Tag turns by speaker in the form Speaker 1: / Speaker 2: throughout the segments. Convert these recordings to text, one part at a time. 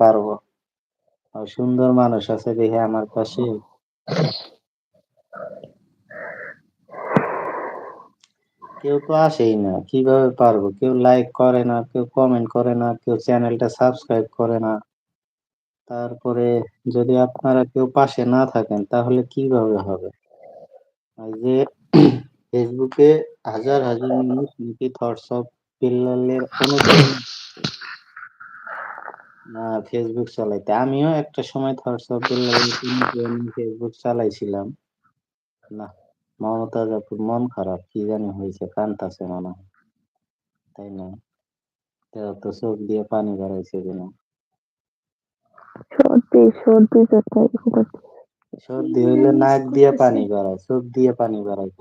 Speaker 1: পারব? সুন্দর মানুষ আছে দেখে আমার পাশে। কেউ তো আসেই না, কীভাবে পারব? কেউ লাইক করে না, কেউ কমেন্ট করে না, কেউ চ্যানেলটা সাবস্ক্রাইব করে না। তারপরে যদি আপনারা কেউ পাশে না থাকেন, তাহলে কীভাবে হবে? যে ফেসবুকে হাজার হাজার মানুষ নাকি থটস অফ পিল্লালের অনুপ্রেরণা না ফেসবুক চালাইতে। আমিও একটা সময় অফ ফেসবুক চালাইছিলাম। না মমতাজ আপুর মন খারাপ কি জানি হয়েছে কান্তাছে মনে হয়। তাই না? তো চোখ দিয়ে পানি বেড়াইছে কিনা।
Speaker 2: সর্দি সর্দি
Speaker 1: সর্দি হইলে নাক দিয়ে পানি বেড়ায় চোখ দিয়ে পানি বেড়ায়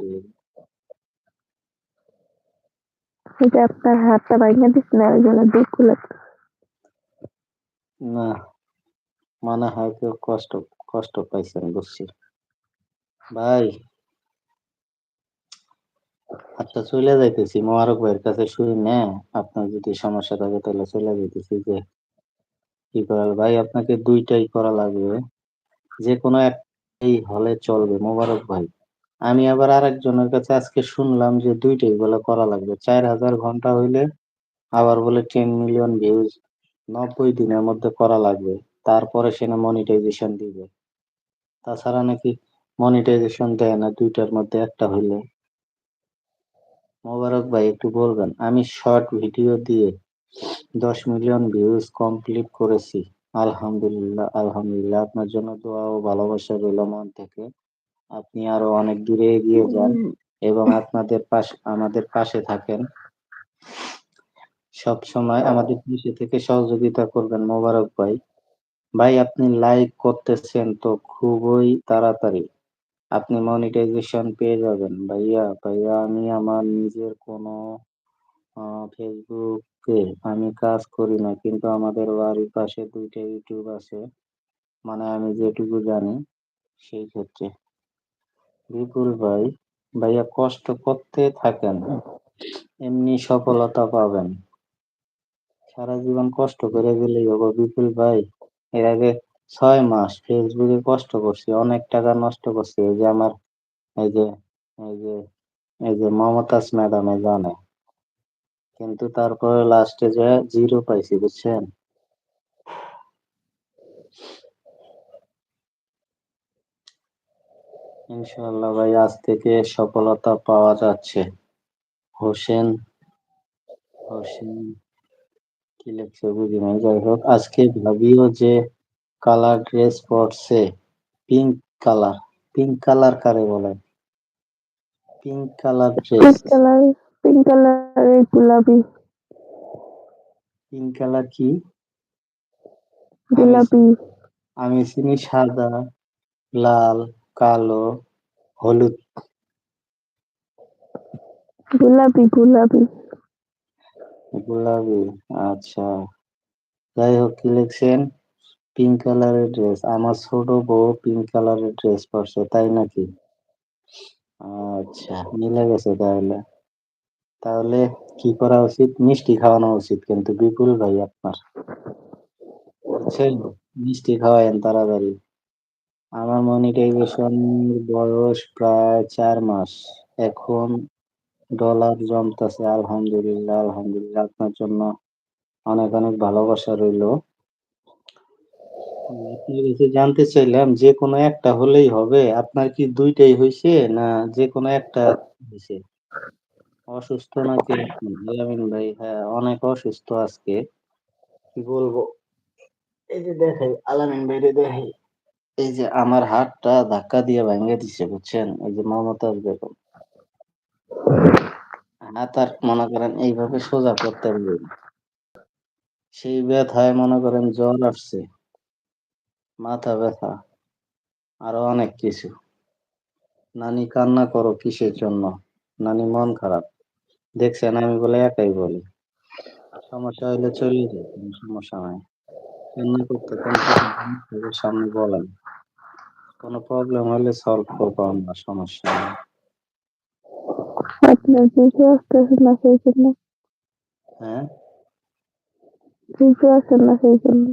Speaker 2: যে আপনার হাতটা ভাঙা দিচ্ছে না ওই জন্য দুঃখ লাগছে
Speaker 1: না, মনে হয় কেউ কষ্ট কষ্ট পাইছেন বুঝছি। ভাই। আচ্ছা চলে যাইতেছি। মোবারক ভাইয়ের কাছে শুই না। আপনার যদি সমস্যা থাকে তাহলে চলে যাইতেছি যে, কি করা ভাই, আপনাকে দুইটাই করা লাগবে। যে কোনো একটাই হলে চলবে, মোবারক ভাই। আমি আবার আরেকজনের কাছে আজকে শুনলাম যে দুইটাই বলে করা লাগবে। চার হাজার ঘণ্টা হইলে আবার বলে টেন মিলিয়ন ভিউজ নব্বই দিনের মধ্যে করা লাগবে। তারপরে সে না মনিটাইজেশন দিবে। তাছাড়া নাকি মনিটাইজেশন দেয় না দুইটার মধ্যে একটা হইলে। মোবারক ভাই একটু বলবেন আমি শর্ট ভিডিও দিয়ে দশ মিলিয়ন ভিউজ কমপ্লিট করেছি। আলহামদুলিল্লাহ আলহামদুলিল্লাহ। আপনার জন্য দোয়া ও ভালোবাসা রইল মন থেকে। আপনি আরও অনেক দূরে এগিয়ে যান এবং আপনাদের পাশ আমাদের পাশে থাকেন। সব সময় আমাদের পাশে থেকে সহযোগিতা করবেন মোবারক ভাই। ভাই আপনি লাইক করতেছেন তো খুবই তাড়াতাড়ি। আপনি মনিটাইজেশন পেয়ে যাবেন। ভাইয়া ভাইয়া আমি আমার নিজের কোনো ফেসবুকে আমি কাজ করি না কিন্তু আমাদের বাড়ির পাশে দুইটা ইউটিউব আছে। মানে আমি যেটুকু জানি সেই ক্ষেত্রে। বিপুল ভাই ভাইয়া কষ্ট করতে থাকেন এমনি সফলতা পাবেন। সারা জীবন কষ্ট করে গেলেই হবে, বিপুল ভাই। এর আগে ছয় মাস ফেসবুকে কষ্ট করছি, অনেক টাকা নষ্ট করছি। এই যে আমার, এই যে এই যে এই যে মমতাজ ম্যাডামে জানে কিন্তু তারপরে লাস্টে যে জিরো পাইছি, বুঝছেন? ইনশাল্লাহ ভাই, আজ থেকে সফলতা পাওয়া যাচ্ছে। হোসেন হোসেন কি লেখছে বুঝি নাই যাই হোক। আজকে ভাবিও যে কালার ড্রেস পরছে পিঙ্ক কালার। পিঙ্ক কালার কারে বলে? Pink colour dress.
Speaker 2: Pink colour pink কালারের গোলাপি।
Speaker 1: পিঙ্ক কালার কি?
Speaker 2: গোলাপি।
Speaker 1: আমি চিনি সাদা লাল কালো হলুদ।
Speaker 2: গোলাপি গোলাপি।
Speaker 1: গোলাপি আচ্ছা। যাই হোক, কি লিখছেন? পিঙ্ক কালারের ড্রেস আমার ছোট বউ পিঙ্ক কালারের ড্রেস পরছে, তাই নাকি? আচ্ছা মিলে গেছে তাহলে। তাহলে কি করা উচিত? মিষ্টি খাওয়ানো উচিত কিন্তু, বিপুল ভাই আপনার। মিষ্টি খাওয়ায়েন তাড়াতাড়ি। আমার মনিটাইজেশন বয়স প্রায় চার মাস। এখন ডলার জমতেছে, আলহামদুলিল্লাহ আলহামদুলিল্লাহ। আপনার জন্য অনেক অনেক ভালোবাসা রইল। আপনার কাছে জানতে চাইলাম যে কোনো একটা হলেই হবে, আপনার কি দুইটাই হয়েছে না যে কোনো একটা হয়েছে অসুস্থ নাকি? আলামিন ভাই হ্যাঁ অনেক অসুস্থ আজকে। কি বলব? এই যে দেখাই আলামিন ভাইরে দেখাই এই যে আমার হাতটা ধাক্কা দিয়ে ভেঙে দিছে, বুঝছেন? এই যে মমতাজ বেগম। হাত আর মনে করেন এইভাবে সোজা করতে না। সেই ব্যথায় মনে করেন জ্বর আসছে, মাথা ব্যথা, আরও অনেক কিছু। নানি, কান্না করো কিসের জন্য? নানি, মন খারাপ। দেখছেন, আমি বলে একাই বলি। সমস্যা হইলে চলে যায় সমস্যা নাই। কান্না করতে সামনে বলেন। কোনো প্রবলেম হলে সলভ করব আমরা, সমস্যা নেই।
Speaker 2: আপনার বুঝে আসতেছে না সেই জন্য
Speaker 1: হ্যাঁ
Speaker 2: বুঝে আসেন না সেই জন্য